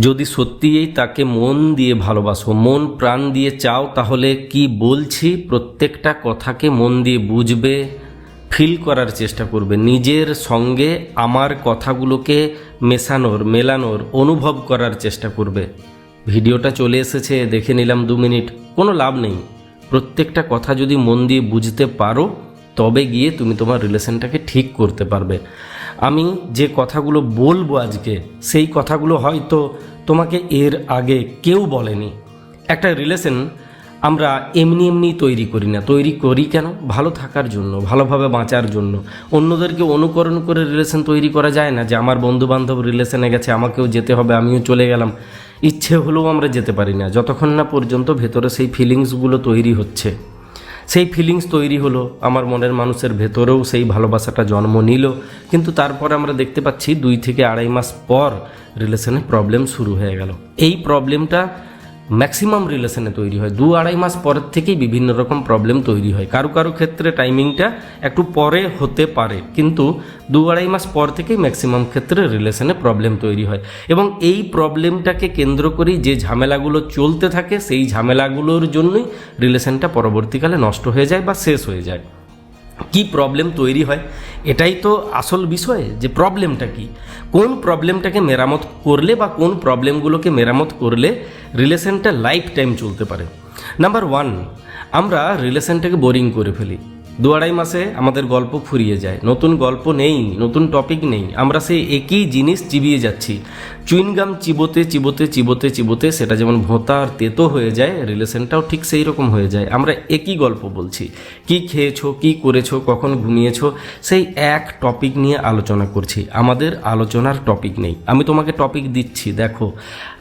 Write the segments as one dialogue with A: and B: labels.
A: যদি সত্যিই তাকে মন দিয়ে ভালোবাসো, মন প্রাণ দিয়ে চাও, তাহলে কি বলছি? প্রত্যেকটা কথাকে মন দিয়ে বুঝবে ফিল করার চেষ্টা করবে। নিজের সঙ্গে আমার কথাগুলোকে মেশানোর, মেলানোর, অনুভব করার চেষ্টা করবে। ভিডিওটা চলে এসেছে, দেখে নিলাম দু মিনিট। কোনো লাভ নেই। প্রত্যেকটা কথা যদি মন দিয়ে বুঝতে পারো, তবে গিয়ে তুমি তোমার রিলেশনটাকে ঠিক করতে পারবে। আমি যে কথাগুলো বলব আজকে, সেই কথাগুলো হয়তো তোমাকে এর আগে কেউ বলেনি। একটা রিলেশন আমরা এমনি এমনি তৈরি করি না। তৈরি করি কেন? ভালো থাকার জন্য, ভালোভাবে বাঁচার জন্য। অন্যদেরকে অনুকরণ করে রিলেশন তৈরি করা যায় না যে, আমার বন্ধু বান্ধব রিলেশনে গেছে, আমাকেও যেতে হবে, আমিও চলে গেলাম। ইচ্ছে হলেও আমরা যেতে পারি না। যতক্ষণ না পর্যন্ত ভেতরে সেই ফিলিংসগুলো তৈরি হচ্ছে। সেই ফিলিংস তৈরি হলো, আমার মনের মানুষের ভেতরেও সেই ভালোবাসাটা জন্ম নিল। কিন্তু তারপর আমরা দেখতে পাচ্ছি দুই থেকে আড়াই মাস পর রিলেশনে প্রবলেম শুরু হয়ে গেল। এই প্রবলেমটা ম্যাক্সিমাম রিলেশনে তৈরি হয়। দু আড়াই মাস পরের থেকেই বিভিন্ন রকম প্রবলেম তৈরি হয়। কারও কারও ক্ষেত্রে টাইমিংটা একটু পরে হতে পারে, কিন্তু দু আড়াই মাস পর থেকেই ম্যাক্সিমাম ক্ষেত্রে রিলেশনে প্রবলেম তৈরি হয়। এবং এই প্রবলেমটাকে কেন্দ্র করেই যে ঝামেলাগুলো চলতে থাকে, সেই ঝামেলাগুলোর জন্যই রিলেশনটা পরবর্তীকালে নষ্ট হয়ে যায় বা শেষ হয়ে যায়। কি প্রবলেম তৈরি হয়? এটাই তো আসল বিষয় যে প্রবলেমটা কি? কোন প্রবলেমটাকে মেরামত করলে বা কোন প্রবলেমগুলোকে মেরামত করলে রিলেশনটা লাইফ টাইম চলতে পারে? নাম্বার ওয়ান আমরা রিলেশনটাকে বোরিং করে ফেলি। দু আড়াই মাসে আমাদের গল্প ফুরিয়ে যায়। নতুন গল্প নেই, নতুন টপিক নেই। আমরা সেই একই জিনিস চিবিয়ে যাচ্ছি। চুইনগাম চিবোতে চিবোতে চিবোতে চিবোতে সেটা যেমন ভোঁতা আর তেতো হয়ে যায়, রিলেশনটাও ঠিক সেই রকম হয়ে যায়। আমরা একই গল্প বলছি। কি খেয়েছো, কি করেছ, কখন ঘুমিয়েছো, সেই এক টপিক নিয়ে আলোচনা করছি। আমাদের আলোচনার টপিক নেই। আমি তোমাকে টপিক দিচ্ছি, দেখো।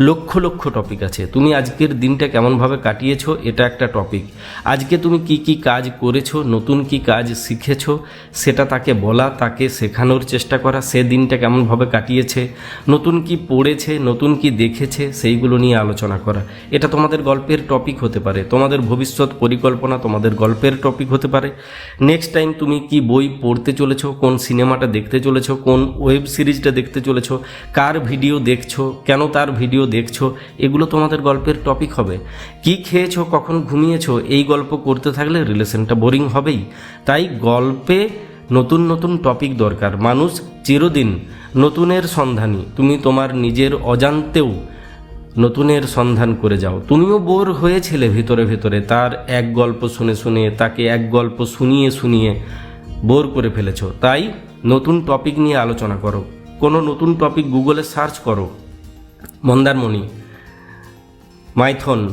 A: লক্ষ লক্ষ টপিক আছে। তুমি আজকের দিনটা কেমনভাবে কাটিয়েছো, এটা একটা টপিক আজকে তুমি কি কি কাজ করেছ, নতুন কি কাজ শিখেছো, সেটা তাকে বলা, তাকে শেখানোর চেষ্টা করা, সে দিনটা কেমনভাবে কাটিয়েছে, নতুন কি পড়েছে, নতুন কি দেখেছে, সেইগুলো নিয়ে আলোচনা করা। এটা তোমাদের গল্পের টপিক হতে পারে। তোমাদের ভবিষ্যৎ পরিকল্পনা তোমাদের গল্পের টপিক হতে পারে। নেক্সট টাইম তুমি কি বই পড়তে চলেছো, কোন সিনেমাটা দেখতে চলেছো, কোন ওয়েব সিরিজটা দেখতে চলেছো, কার ভিডিও দেখছ, কেন তার ভিডিও দেখছ, এগুলো তোমাদের গল্পের টপিক হবে। কি খেয়েছো, কখন ঘুমিয়েছো, এই গল্প করতে থাকলে রিলেশনটা বোরিং হবেই। তাই গল্পে নতুন নতুন টপিক দরকার। মানুষ চিরদিন নতুনের সন্ধানী, তুমি তোমার নিজের অজান্তেও নতুনের সন্ধান করে যাও। তুমিও বোর হয়েছিলে ভিতরে ভিতরে, তার এক গল্প শুনে শুনে, তাকে এক গল্প শুনিয়ে শুনিয়ে বোর করে ফেলেছো। তাই নতুন টপিক নিয়ে আলোচনা করো। কোনো নতুন টপিক গুগলে সার্চ করো। মন্দারমণি, মাইথন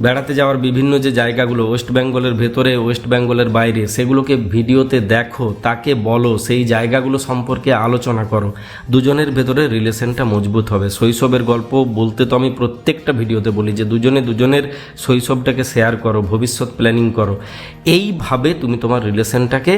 A: বেড়াতে যাওয়ার বিভিন্ন যে জায়গাগুলো ওয়েস্ট বেঙ্গলের ভেতরে ওয়েস্ট বেঙ্গলের বাইরে, সেগুলোকে ভিডিওতে দেখো, তাকে বলো, সেই জায়গাগুলো সম্পর্কে আলোচনা করো। দুজনের ভেতরে রিলেশনটা মজবুত হবে। শৈশবের গল্প বলতে তো আমি প্রত্যেকটা ভিডিওতে বলি যে, দুজনে দুজনের শৈশবটাকে শেয়ার করো, ভবিষ্যৎ প্ল্যানিং করো। এইভাবে তুমি তোমার রিলেশনটাকে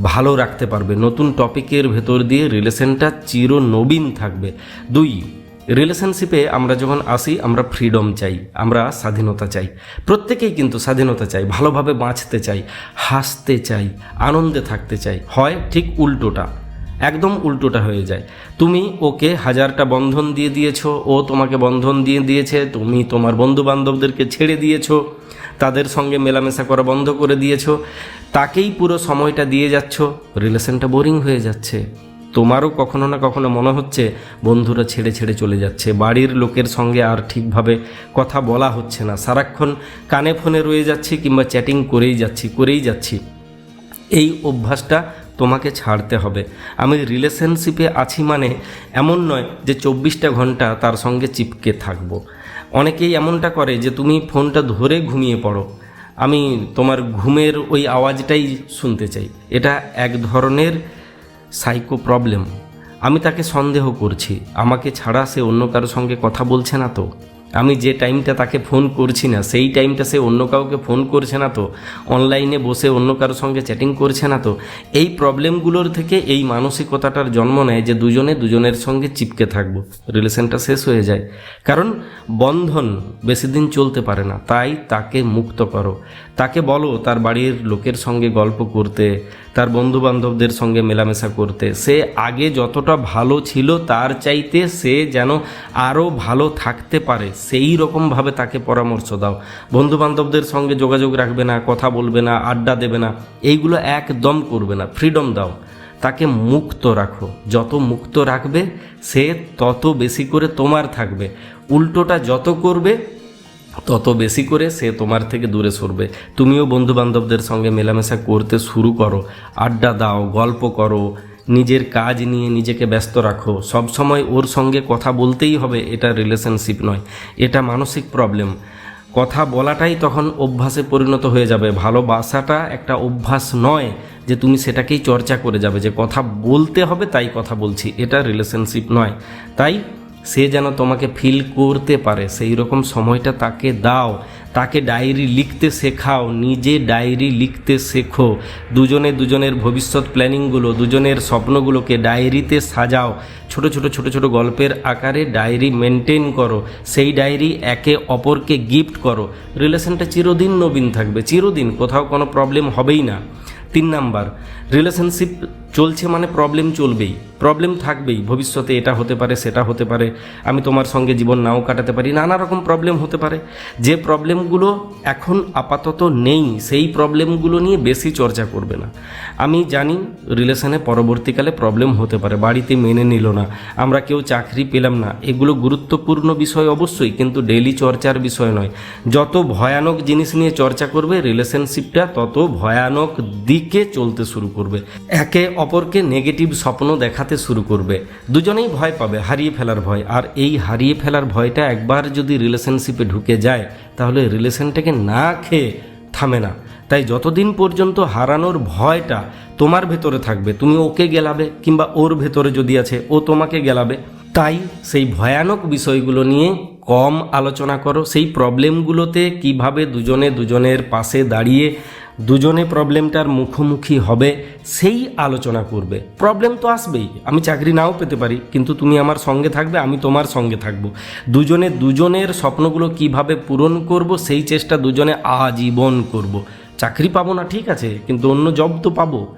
A: ভালো রাখতে পারবে। নতুন টপিকের ভেতর দিয়ে রিলেশনটা চিরনবীন থাকবে। দুই রিলেশনশিপে আমরা যখন আসি, আমরা ফ্রিডম চাই, আমরা স্বাধীনতা চাই। প্রত্যেকেই কিন্তু স্বাধীনতা চাই, ভালোভাবে বাঁচতে চাই, হাসতে চাই, আনন্দে থাকতে চাই। হয় ঠিক উল্টোটা, একদম উল্টোটা হয়ে যায়। তুমি ওকে হাজারটা বন্ধন দিয়ে দিয়েছ, ও তোমাকে বন্ধন দিয়ে দিয়েছে, তুমি তোমার বন্ধু বান্ধবদেরকে ছেড়ে দিয়েছ, তাদের সঙ্গে মেলামেশা করা বন্ধ করে দিয়েছ, তাকেই পুরো সময়টা দিয়ে যাচ্ছ। রিলেশনটা বোরিং হয়ে যাচ্ছে। তোমারও কখনো না কখনো মনে হচ্ছে বন্ধুরা ছেড়ে ছেড়ে চলে যাচ্ছে। বাড়ির লোকের সঙ্গে আর ঠিকভাবে কথা বলা হচ্ছে না। সারাক্ষণ কানে ফোনে রয়ে যাচ্ছি কিংবা চ্যাটিং করেই যাচ্ছি করেই যাচ্ছি। এই অভ্যাসটা তোমাকে ছাড়তে হবে। আমি রিলেশনশিপে আছি মানে এমন নয় যে চব্বিশটা ঘণ্টা তার সঙ্গে চিপকে থাকব। অনেকেই এমনটা করে যে তুমি ফোনটা ধরে ঘুমিয়ে পড়ো। আমি তোমার ঘুমের ওই আওয়াজটাই শুনতে চাই। এটা এক ধরনের সাইকো প্রবলেম। আমি তাকে সন্দেহ করছি। আমাকে ছাড়া সে অন্য কারোর সঙ্গে কথা বলছে না তো। আমি যে টাইমটা তাকে ফোন করছি না, সেই টাইমটা সে অন্য কাউকে ফোন করছে না তো। অনলাইনে বসে অন্য কারোর সঙ্গে চ্যাটিং করছে না তো। এই প্রবলেমগুলোর থেকে এই মানসিকতাটার জন্ম নেয় যে দুজনে দুজনের সঙ্গে চিপকে থাকব। রিলেশনটা শেষ হয়ে যায়। কারণ বন্ধন বেশি দিন চলতে পারে না। তাই তাকে মুক্ত করো। তাকে বলো তার বাড়ির লোকের সঙ্গে গল্প করতে তার বন্ধু বান্ধবদের সঙ্গে মেলামেশা করতে। সে আগে যতটা ভালো ছিল, তার চাইতে সে যেন আরও ভালো থাকতে পারে, সেই রকমভাবে তাকে পরামর্শ দাও। বন্ধু বান্ধবদের সঙ্গে যোগাযোগ রাখবে না, কথা বলবে না, আড্ডা দেবে না, এইগুলো একদম করবে না। ফ্রিডম দাও। তাকে মুক্ত রাখো। যত মুক্ত রাখবে, সে তত বেশি করে তোমার থাকবে। উল্টোটা যত করবে তত বেশি করে সে তোমার থেকে দূরে সরবে। তুমিও বন্ধু বান্ধবদের সঙ্গে মেলামেশা করতে শুরু করো, আড্ডা দাও, গল্প করো, নিজের কাজ নিয়ে নিজেকে ব্যস্ত রাখো। সব সময় ওর সঙ্গে কথা বলতেই হবে, এটা রিলেশনশিপ নয়, এটা মানসিক প্রবলেম কথা বলাটাই তখন অভ্যাসে পরিণত হয়ে যাবে। ভালোবাসাটা একটা অভ্যাস নয় যে তুমি সেটাকেই চর্চা করে যাবে, যে কথা বলতে হবে তাই কথা বলছি, এটা রিলেশনশিপ নয়। তাই সে যেন তোমাকে ফিল করতে পারে। সেই রকম সময়টা তাকে দাও। তাকে ডায়েরি লিখতে শেখাও। নিজে ডায়েরি লিখতে শেখো। দুজনে দুজনের ভবিষ্যৎ প্ল্যানিংগুলো দুজনের স্বপ্নগুলোকে ডায়েরিতে সাজাও। ছোট ছোট ছোট ছোট গল্পের আকারে ডায়েরি মেনটেন করো। সেই ডায়েরি একে অপরকে গিফট করো। রিলেশনটা চিরদিন নবীন থাকবে। চিরদিন কোথাও কোনো প্রবলেম হবেই না। তিন নাম্বার রিলেশনশিপ চলছে মানে প্রবলেম চলবেই। প্রবলেম থাকবেই, ভবিষ্যতে এটা হতে পারে, সেটা হতে পারে, আমি তোমার সঙ্গে জীবন নাও কাটাতে পারি, নানা রকম প্রবলেম হতে পারে। যে প্রবলেমগুলো এখন আপাতত নেই, সেই প্রবলেমগুলো নিয়ে বেশি চর্চা করবে না। আমি জানি রিলেশনে পরবর্তীকালে প্রবলেম হতে পারে, বাড়িতে মেনে নিল না, আমরা কেউ চাকরি পেলাম না, এগুলো গুরুত্বপূর্ণ বিষয় অবশ্যই, কিন্তু ডেলি চর্চার বিষয় নয়। যত ভয়ানক জিনিস নিয়ে চর্চা করবে রিলেশনশিপটা তত ভয়ানক দিকে চলতে শুরু করবে। একে অপরকে নেগেটিভ স্বপ্ন দেখাতে শুরু করবে। দুজনেই ভয় পাবে, হারিয়ে ফেলার ভয়। আর এই হারিয়ে ফেলার ভয়টা একবার যদি রিলেশনশিপে ঢুকে যায়, তাহলে রিলেশনটাকে না খেয়ে থামে না। তাই যতদিন পর্যন্ত হারানোর ভয়টা তোমার ভেতরে থাকবে, তুমি ওকে গেলাবে কিংবা ওর ভেতরে যদি আছে, ও তোমাকে গেলাবে, তাই সেই ভয়ানক বিষয়গুলো নিয়ে কম আলোচনা করো। সেই প্রবলেমগুলোতে কীভাবে দুজনে দুজনের পাশে দাঁড়িয়ে দুজনে প্রবলেমটার মুখোমুখি হবে সেই আলোচনা করবে। প্রবলেম তো আসবেই, আমি চাকরি নাও পেতে পারি, কিন্তু তুমি আমার সঙ্গে থাকবে, আমি তোমার সঙ্গে থাকব। দুজনে দুজনের স্বপ্নগুলো কীভাবে পূরণ করব, সেই চেষ্টা দুজনে আজীবন করব। চাকরি পাবো না, ঠিক আছে, কিন্তু অন্য জব তো পাবো।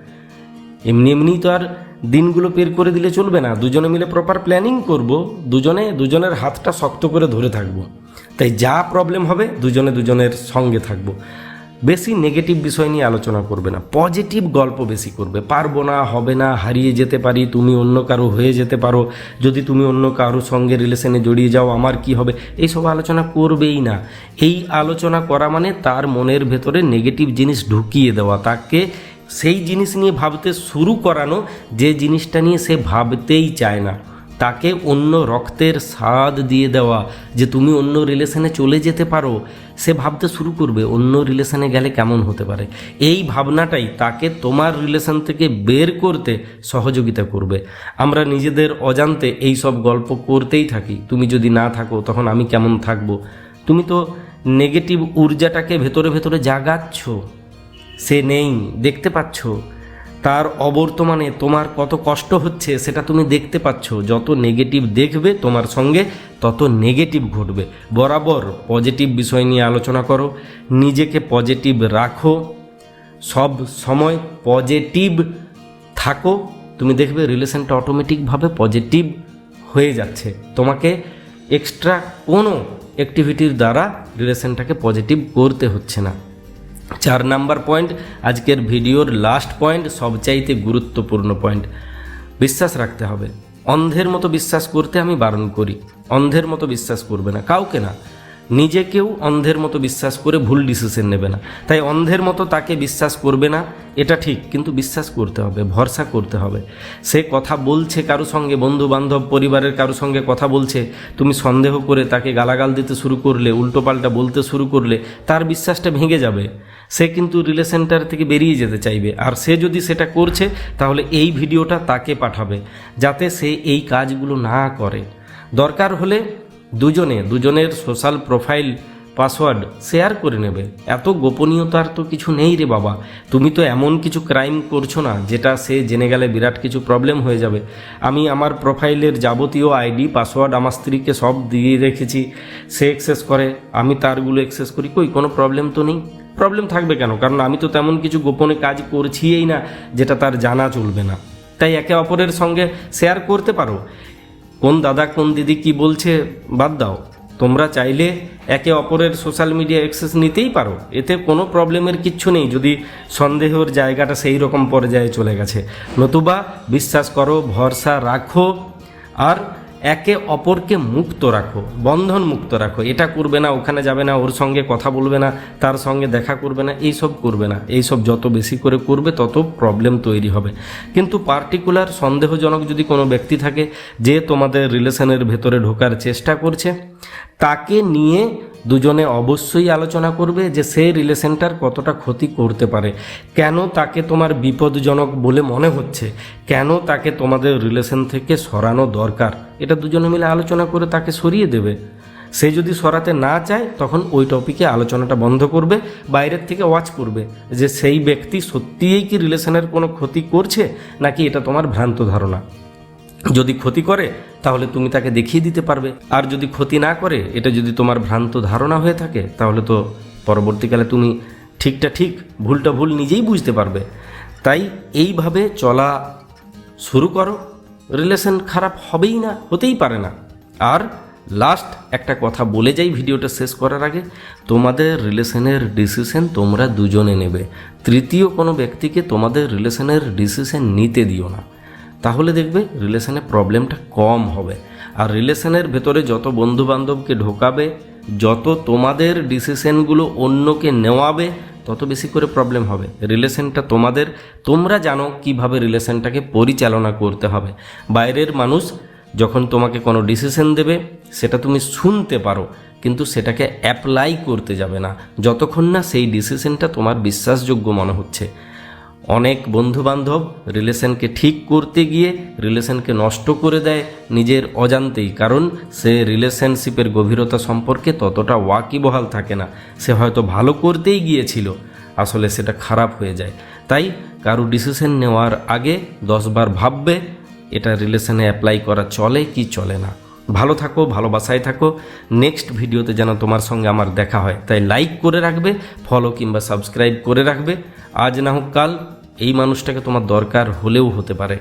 A: এমনি এমনি তো আর দিনগুলো বের করে দিলে চলবে না, দুজনে মিলে প্রপার প্ল্যানিং করব, দুজনে দুজনের হাতটা শক্ত করে ধরে থাকব। তাই যা প্রবলেম হবে, দুজনে দুজনের সঙ্গে থাকব। বেশি নেগেটিভ বিষয় নিয়ে আলোচনা করবে না। পজিটিভ গল্প বেশি করবে। পারব না, হবে না, হারিয়ে যেতে পারি, তুমি অন্য কারও হয়ে যেতে পারো। যদি তুমি অন্য কারোর সঙ্গে রিলেশনে জড়িয়ে যাও, আমার কি হবে? এইসব আলোচনা করবেই না। এই আলোচনা করা মানে তার মনের ভেতরে নেগেটিভ জিনিস ঢুকিয়ে দেওয়া। তাকে সেই জিনিস নিয়ে ভাবতে শুরু করানো, যে জিনিসটা নিয়ে সে ভাবতেই চায় না। তাকে অন্য রক্তের স্বাদ দিয়ে দেওয়া, যে তুমি অন্য রিলেশনে চলে যেতে পারো, সে ভাবতে শুরু করবে অন্য রিলেশনে গেলে কেমন হতে পারে। এই ভাবনাটাই তাকে তোমার রিলেশন থেকে বের করতে সহযোগিতা করবে। আমরা নিজেদের অজান্তে এই সব গল্প করতেই থাকি। তুমি যদি না থাকো, তখন আমি কেমন থাকব? তুমি তো নেগেটিভ ঊর্জাটাকে ভেতরে ভেতরে জাগাচ্ছ। সে নেই, দেখতে পাচ্ছ। তার অবর্তমানে তোমার কত কষ্ট হচ্ছে সেটা তুমি দেখতে পাচ্ছ। যত নেগেটিভ দেখবে তোমার সঙ্গে তত নেগেটিভ ঘটবে। বরাবর পজিটিভ বিষয় নিয়ে আলোচনা করো। নিজেকে পজিটিভ রাখো। সব সময় পজিটিভ থাকো। তুমি দেখবে রিলেশনটা অটোমেটিকভাবে পজিটিভ হয়ে যাচ্ছে। তোমাকে এক্সট্রা কোনো অ্যাক্টিভিটির দ্বারা রিলেশনটাকে পজিটিভ করতে হচ্ছে না। চার নাম্বার পয়েন্ট আজকের ভিডিওর লাস্ট পয়েন্ট সবচাইতে গুরুত্বপূর্ণ পয়েন্ট বিশ্বাস রাখতে হবে। অন্ধের মতো বিশ্বাস করতে আমি বারণ করি। অন্ধের মতো বিশ্বাস করবে না। কাউকে না। নিজেকেও অন্ধের মতো বিশ্বাস করে ভুল ডিসিশন নেবে না। তাই অন্ধের মতো তাকে বিশ্বাস করবে না, এটা ঠিক। কিন্তু বিশ্বাস করতে হবে, ভরসা করতে হবে। সে কথা বলছে কারও সঙ্গে বন্ধু বান্ধব পরিবারের কারও সঙ্গে কথা বলছে, তুমি সন্দেহ করে তাকে গালাগাল দিতে শুরু করলে, উল্টোপাল্টা বলতে শুরু করলে, তার বিশ্বাসটা ভেঙে যাবে। সে কিন্তু রিলেশনটার থেকে বেরিয়ে যেতে চাইবে। আর সে যদি সেটা করছে, তাহলে এই ভিডিওটা তাকে পাঠাবে, যাতে সে এই কাজগুলো না করে। দরকার হলে দুজনে, দুজনের সোশ্যাল প্রোফাইল পাসওয়ার্ড শেয়ার করে নেবে। এত গোপনীয়তার তো কিছু নেই রে বাবা। তুমি তো এমন কিছু ক্রাইম করছ না, যেটা সে জেনে গেলে বিরাট কিছু প্রবলেম হয়ে যাবে। আমি আমার প্রোফাইলের যাবতীয় আইডি পাসওয়ার্ড আমার স্ত্রীকে সব দিয়ে রেখেছি। সে অ্যাক্সেস করে, আমি তারগুলো অ্যাক্সেস করি, কই? কোনো প্রবলেম তো নেই। প্রবলেম থাকবে কেন? কারণ আমি তো তেমন কিছু গোপনে কাজ করছিই না, যেটা তার জানা চলবে না। তাই একে অপরের সঙ্গে শেয়ার করতে পারো। কোন দাদা, কোন দিদি কি বলছে, বাদ দাও। তোমরা চাইলে একে অপরের সোশ্যাল মিডিয়া অ্যাক্সেস নিতেই পারো। এতে কোনো প্রবলেমের কিচ্ছু নেই, যদি সন্দেহের জায়গাটা সেই রকম পর্যায়ে চলে গেছে। নতুবা বিশ্বাস করো, ভরসা রাখো। আর একে অপরকে মুক্ত রাখো, বন্ধন মুক্ত রাখো। এটা করবে না, ওখানে যাবে না, ওর সঙ্গে কথা বলবে না, তার সঙ্গে দেখা করবে না, এইসব করবে না। এইসব যত বেশি করে করবে, তত প্রবলেম তৈরি হবে। কিন্তু পার্টিকুলার সন্দেহজনক যদি কোনো ব্যক্তি থাকে, যে তোমাদের রিলেশনের ভেতরে ঢোকার চেষ্টা করছে, তাকে নিয়ে দুজনে অবশ্যই আলোচনা করবে যে সে রিলেশনটার কতটা ক্ষতি করতে পারে। কেন তাকে তোমার বিপদজনক বলে মনে হচ্ছে? কেন তাকে তোমাদের রিলেশন থেকে সরানো দরকার? এটা দুজনে মিলে আলোচনা করে তাকে সরিয়ে দেবে। সে যদি সরাতে না চায়, তখন ওই টপিকে আলোচনাটা বন্ধ করবে, বাইরের থেকে ওয়াচ করবে যে সেই ব্যক্তি সত্যিই কি রিলেশনের কোনো ক্ষতি করছে, নাকি এটা তোমার ভ্রান্ত ধারণা? যদি ক্ষতি করে তাহলে তুমি তাকে দেখিয়ে দিতে পারবে। আর যদি ক্ষতি না করে, এটা যদি তোমার ভ্রান্ত ধারণা হয়ে থাকে, তাহলে তো পরবর্তীকালে তুমি ঠিকটা ঠিক, ভুলটা ভুল নিজেই বুঝতে পারবে। তাই এইভাবে চলা শুরু করো। রিলেশন খারাপ হবেই না, হতেই পারে না। আর লাস্ট একটা কথা বলে যাই ভিডিওটা শেষ করার আগে, তোমাদের রিলেশনের ডিসিশন তোমরা দুজনে নেবে। তৃতীয় কোনো ব্যক্তিকে তোমাদের রিলেশনের ডিসিশন নিতে দিও না। তাহলে দেখবে রিলেশনে প্রবলেমটা কম হবে। আর রিলেশনের ভেতরে যত বন্ধু বান্ধবকে ঢোকাবে, যত তোমাদের ডিসিশনগুলো অন্যকে নেওয়াবে, তত বেশি করে প্রবলেম হবে। রিলেশনটা তোমাদের, তোমরা জানো কীভাবে রিলেশনটাকে পরিচালনা করতে হবে। বাইরের মানুষ যখন তোমাকে কোনো ডিসিশন দেবে, সেটা তুমি শুনতে পারো, কিন্তু সেটাকে অ্যাপ্লাই করতে যাবে না। যতক্ষণ না সেই ডিসিশনটা তোমার বিশ্বাসযোগ্য মনে হচ্ছে। অনেক বন্ধুবান্ধব রিলেশনকে ঠিক করতে গিয়ে রিলেশনকে নষ্ট করে দেয় নিজের অজান্তেই, কারণ সে রিলেশনশিপের গভীরতা সম্পর্কে ততটা ওয়াকিবহাল থাকে না। সে হয়তো ভালো করতেই গিয়েছিল, আসলে সেটা খারাপ হয়ে যায়। তাই কারও ডিসিশন নেওয়ার আগে দশবার ভাববে, এটা রিলেশনে অ্যাপ্লাই করা চলে কি চলে না। ভালো থাকো, ভালোবাসায় থাকো। নেক্সট ভিডিওতে যেন তোমার সঙ্গে আমার দেখা হয়। তাই লাইক করে রাখবে ফলো কিংবা সাবস্ক্রাইব করে রাখবে। আজ না হোক কাল। এই মানুষটাকে তোমার দরকার হলেও হতে পারে।